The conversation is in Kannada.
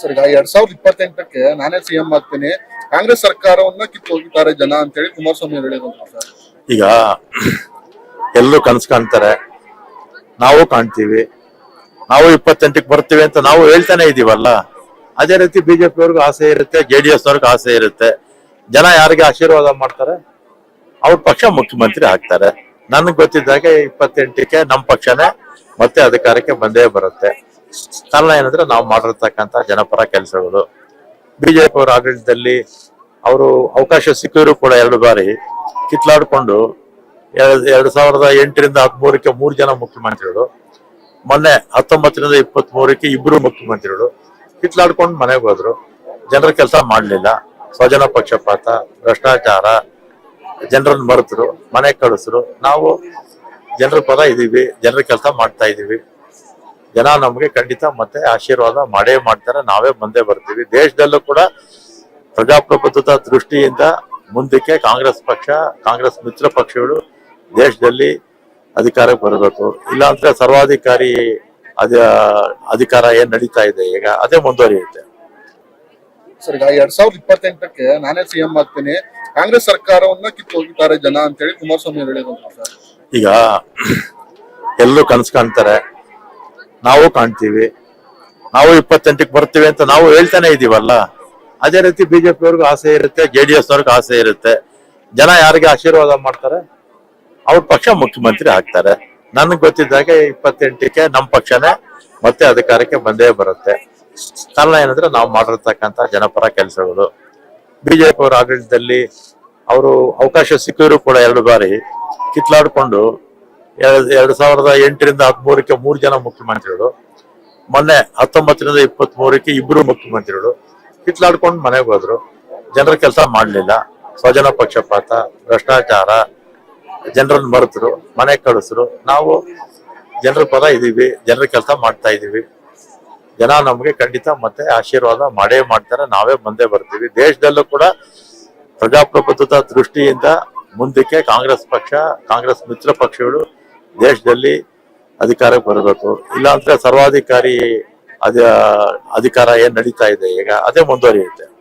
ಸರ್ ಈಗ ಎರಡ್ ಸಾವಿರದ ಇಪ್ಪತ್ತೆಂಟಕ್ಕೆ ನಾನೇ ಸಿಎಂ ಆಗ್ತೀನಿ. ಕಾಂಗ್ರೆಸ್ ಸರ್ಕಾರವನ್ನ ಕಿತ್ತು ಹೋಗಿದ್ದಾರೆ ಜನ ಅಂತೇಳಿ ಕುಮಾರಸ್ವಾಮಿ ಅವರು ಹೇಳಿದ್ರು ಈಗ ಎಲ್ಲರೂ ಕನಸು ಕಾಣ್ತಾರೆ. ನಾವು ಕಾಣ್ತೀವಿ. ನಾವು ಇಪ್ಪತ್ತೆಂಟಕ್ಕೆ ಬರ್ತೀವಿ ಅಂತ ನಾವು ಹೇಳ್ತಾನೆ ಇದೀವಲ್ಲ. ಅದೇ ರೀತಿ ಬಿಜೆಪಿ ಅವ್ರಿಗೂ ಆಸೆ ಇರುತ್ತೆ, ಜೆ ಡಿ ಎಸ್ ಅವ್ರಿಗೂ ಆಸೆ ಇರುತ್ತೆ. ಜನ ಯಾರಿಗೆ ಆಶೀರ್ವಾದ ಮಾಡ್ತಾರೆ? ಅವ್ರ ಪಕ್ಷ ಮುಖ್ಯಮಂತ್ರಿ ಆಗ್ತಾರೆ. ನನಗೆ ಗೊತ್ತಿದ್ದಾಗ ಇಪ್ಪತ್ತೆಂಟಕ್ಕೆ ನಮ್ಮ ಪಕ್ಷನೇ ಮತ್ತೆ ಅಧಿಕಾರಕ್ಕೆ ಬಂದೇ ಬರುತ್ತೆ. ಕಾರಣ ಏನಂದ್ರೆ ನಾವು ಮಾಡಿರ್ತಕ್ಕಂಥ ಜನಪರ ಕೆಲಸಗಳು. ಬಿಜೆಪಿ ಅವರ ಆಡಳಿತದಲ್ಲಿ ಅವರು ಅವಕಾಶ ಸಿಕ್ಕಿದ್ರು ಕೂಡ ಎರಡು ಬಾರಿ ಕಿತ್ಲಾಡ್ಕೊಂಡು ಎರಡ್ ಸಾವಿರದ ಎಂಟರಿಂದ ಹದಿಮೂರಕ್ಕೆ ಮೂರು ಜನ ಮುಖ್ಯಮಂತ್ರಿಗಳು, ಮೊನ್ನೆ ಹತ್ತೊಂಬತ್ತರಿಂದ ಇಪ್ಪತ್ತ್ ಮೂರಕ್ಕೆ ಇಬ್ರು ಮುಖ್ಯಮಂತ್ರಿಗಳು ಕಿತ್ಲಾಡ್ಕೊಂಡು ಮನೆಗೆ ಹೋದ್ರು. ಜನರ ಕೆಲಸ ಮಾಡಲಿಲ್ಲ. ಸ್ವಜನ ಪಕ್ಷಪಾತ, ಭ್ರಷ್ಟಾಚಾರ, ಜನರನ್ನು ಮರೆತರು, ಮನೆ ಕಳಿಸ್ರು. ನಾವು ಜನರ ಪದ ಇದೀವಿ ಜನರ ಕೆಲಸ ಮಾಡ್ತಾ ಇದೀವಿ ಜನ ನಮ್ಗೆ ಖಂಡಿತ ಮತ್ತೆ ಆಶೀರ್ವಾದ ಮಾಡೇ ಮಾಡ್ತಾರೆ. ನಾವೇ ಬಂದೇ ಬರ್ತೀವಿ. ದೇಶದಲ್ಲೂ ಕೂಡ ಪ್ರಜಾಪ್ರಭುತ್ವದ ದೃಷ್ಟಿಯಿಂದ ಮುಂದಕ್ಕೆ ಕಾಂಗ್ರೆಸ್ ಪಕ್ಷ ಕಾಂಗ್ರೆಸ್ ಮಿತ್ರ ಪಕ್ಷಗಳು ದೇಶದಲ್ಲಿ ಅಧಿಕಾರಕ್ಕೆ ಬರಬೇಕು. ಇಲ್ಲಾಂದ್ರೆ ಸರ್ವಾಧಿಕಾರಿ ಅದ ಅಧಿಕಾರ ಏನ್ ನಡೀತಾ ಇದೆ ಈಗ? ಅದೇ ಮುಂದುವರಿಯುತ್ತೆ. ಸರ್ ಈಗ ಎರಡ್ ಸಾವಿರದ ಇಪ್ಪತ್ತೆಂಟಕ್ಕೆ ನಾನೇ ಸಿಎಂ ಆಗ್ತೀನಿ. ಕಾಂಗ್ರೆಸ್ ಸರ್ಕಾರವನ್ನ ಕಿತ್ತು ಹೋಗಿದ್ದಾರೆ ಜನ ಅಂತೇಳಿ ಕುಮಾರಸ್ವಾಮಿ ಹೇಳಿದ್ರು ಈಗ ಎಲ್ಲರೂ ಕನಸು ಕಾಣ್ತಾರೆ. ನಾವು ಕಾಣ್ತೀವಿ. ನಾವು ಇಪ್ಪತ್ತೆಂಟಕ್ಕೆ ಬರ್ತೀವಿ ಅಂತ ನಾವು ಹೇಳ್ತಾನೆ ಇದೀವಲ್ಲ? ಅದೇ ರೀತಿ ಬಿಜೆಪಿ ಅವ್ರಿಗೂ ಆಸೆ ಇರುತ್ತೆ, ಜೆ ಡಿ ಎಸ್ ಅವ್ರಿಗೂ ಆಸೆ ಇರುತ್ತೆ. ಜನ ಯಾರಿಗೆ ಆಶೀರ್ವಾದ ಮಾಡ್ತಾರೆ? ಅವ್ರ ಪಕ್ಷ ಮುಖ್ಯಮಂತ್ರಿ ಆಗ್ತಾರೆ. ನನಗೆ ಗೊತ್ತಿದ್ದಾಗೆ ಇಪ್ಪತ್ತೆಂಟಕ್ಕೆ ನಮ್ಮ ಪಕ್ಷನೇ ಮತ್ತೆ ಅಧಿಕಾರಕ್ಕೆ ಬಂದೇ ಬರುತ್ತೆ. ಕಾರಣ ಏನಂದ್ರೆ ನಾವು ಮಾಡಿರ್ತಕ್ಕಂಥ ಜನಪರ ಕೆಲಸಗಳು. ಬಿಜೆಪಿ ಅವರ ಆಡಳಿತದಲ್ಲಿ ಅವರು ಅವಕಾಶ ಸಿಕ್ಕಿದ್ರು ಕೂಡ ಎರಡು ಬಾರಿ ಕಿತ್ಲಾಡ್ಕೊಂಡು ಎರಡ್ ಸಾವಿರದ ಎಂಟರಿಂದ ಹದಿಮೂರಕ್ಕೆ ಮೂರು ಜನ ಮುಖ್ಯಮಂತ್ರಿಗಳು, ಮೊನ್ನೆ ಹತ್ತೊಂಬತ್ತರಿಂದ ಇಪ್ಪತ್ತ್ ಮೂರಕ್ಕೆ ಇಬ್ಬರು ಮುಖ್ಯಮಂತ್ರಿಗಳು ಕಿತ್ಲಾಡ್ಕೊಂಡು ಮನೆಗೆ ಹೋದ್ರು. ಜನರ ಕೆಲಸ ಮಾಡಲಿಲ್ಲ. ಸ್ವಜನ ಪಕ್ಷಪಾತ, ಭ್ರಷ್ಟಾಚಾರ, ಜನರನ್ನು ಮರೆತರು, ಮನೆ ಕಳಿಸ್ರು. ನಾವು ಜನರ ಪದ ಇದೀವಿ ಜನರ ಕೆಲಸ ಮಾಡ್ತಾ ಇದೀವಿ ಜನ ನಮಗೆ ಖಂಡಿತ ಮತ್ತೆ ಆಶೀರ್ವಾದ ಮಾಡೇ ಮಾಡ್ತಾರೆ. ನಾವೇ ಮುಂದೆ ಬರ್ತೀವಿ. ದೇಶದಲ್ಲೂ ಕೂಡ ಪ್ರಜಾಪ್ರಭುತ್ವದ ದೃಷ್ಟಿಯಿಂದ ಮುಂದಕ್ಕೆ ಕಾಂಗ್ರೆಸ್ ಪಕ್ಷ, ಕಾಂಗ್ರೆಸ್ ಮಿತ್ರ ಪಕ್ಷಗಳು ದೇಶದಲ್ಲಿ ಅಧಿಕಾರಕ್ಕೆ ಬರಬೇಕು. ಇಲ್ಲಾಂದ್ರೆ ಸರ್ವಾಧಿಕಾರಿ ಅದ ಅಧಿಕಾರ ಏನ್ ನಡೀತಾ ಇದೆ ಈಗ? ಅದೇ ಮುಂದುವರಿಯುತ್ತೆ.